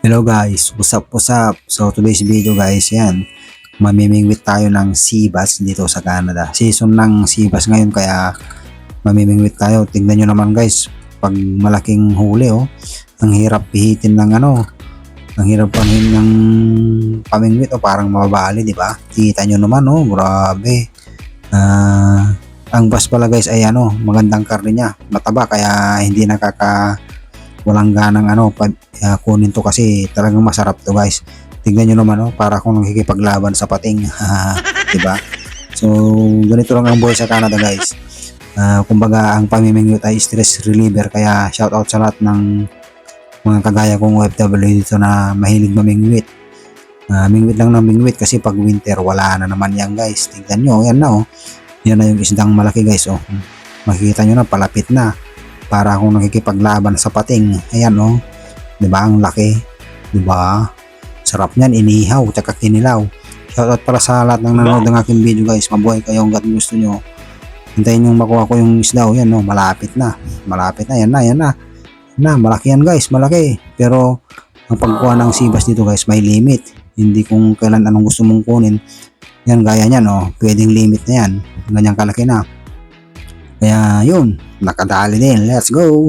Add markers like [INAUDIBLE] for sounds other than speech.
Hello guys, what's up, what's up? So today's video guys, yan, mamimingwit tayo ng sea bass dito sa Canada. Season ng sea bass ngayon kaya mamimingwit tayo. Tingnan nyo naman guys, pag malaking huli oh, ang hirap pihitin ng ano, ang hirap panin ng pamingwit oh, parang mababali, di ba? Kita nyo naman oh, grabe. Ah, ang bass pala guys ay ano, magandang karne niya, mataba kaya hindi nakaka walang ganang ano pa, ah, kunin to kasi talagang masarap to guys. Tignan nyo naman oh, para akong nakikipaglaban sa pating. [LAUGHS] Di ba so ganito lang ang buhay sa Canada guys. Ah, kumbaga ang pamimingwit ay stress reliever. Kaya shout out sa lahat ng mga kagaya kong OFW dito na mahilig mamingwit. Ah, mingwit lang ng mingwit kasi pag winter wala na naman yan guys. Tignan nyo yan na oh. Yan na yung isdang malaki guys oh. Makikita nyo na palapit na para akong nakikipaglaban sa pating. Ayan oh. 'Di ba ang laki? 'Di ba? Sarap niyan inihaw tsaka kinilaw. Shoutout para sa lahat ng nanonood ng aking video guys. Mabuhay kayo hanggat gusto nyo. Hintayin yung makuha ko yung isda. oh. Yan oh, malapit na. Malapit na. Yan na, yan na. Na, malaki yan guys, malaki. Pero ang pagkuha ng sibas dito guys, may limit. Hindi kung kailan anong gusto mong kunin. Yan, gaya niyan oh. Pwedeng limit na yan. Ganyang kalaki na. Kaya yun, nakadali din. Let's go!